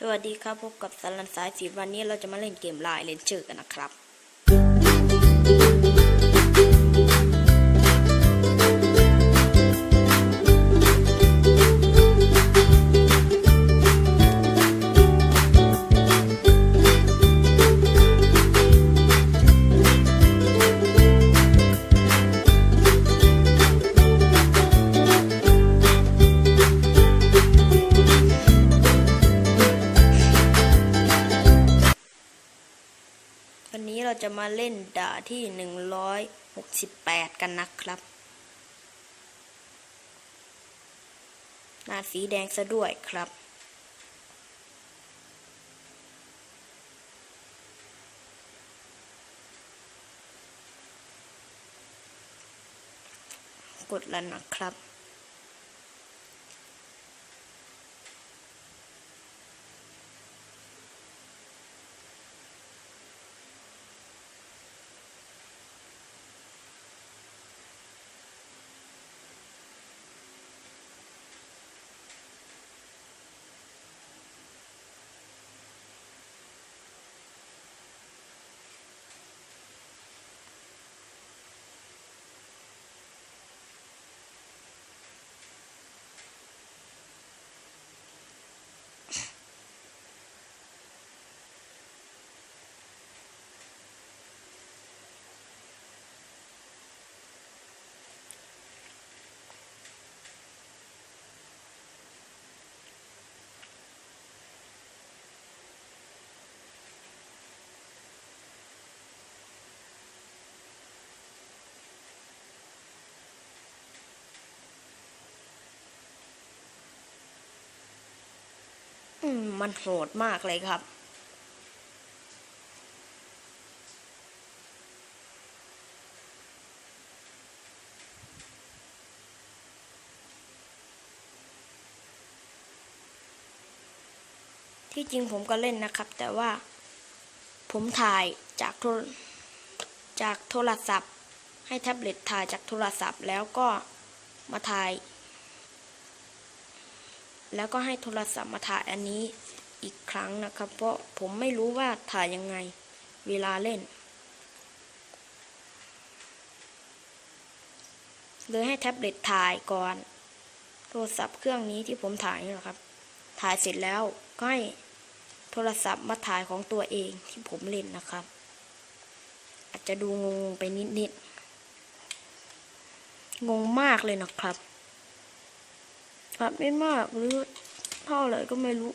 สวัสดีครับ พบกับสลันสายสีวันนี้เราจะมาเล่นเกมไลน์เลนเจอร์กันนะครับ วันนี้เราจะมาเล่นด่าที่ 168 กันนะครับ หน้าสีแดงซะด้วยครับ กดแล้วนะครับ มันโหดมากเลยครับ ที่จริงผมก็เล่นนะครับ แต่ว่าผมถ่ายจากโทรจากโทรศัพท์ ให้แท็บเล็ตถ่ายจากโทรศัพท์แล้วก็มาถ่าย แล้วก็ให้โทรศัพท์มาถ่ายอันนี้อีกครั้งนะครับ เพราะผมไม่รู้ว่าถ่ายยังไงเวลาเล่น เลยให้แท็บเล็ตถ่ายก่อน โทรศัพท์เครื่องนี้ที่ผมถ่ายนี่แหละครับ ถ่ายเสร็จแล้วก็ให้โทรศัพท์มาถ่ายของตัวเองที่ผมเล่นนะครับ อาจจะดูงงไปนิดๆงงมากเลยนะครับ ครับไม่มากหรือเท่าไหร่ก็ไม่รู้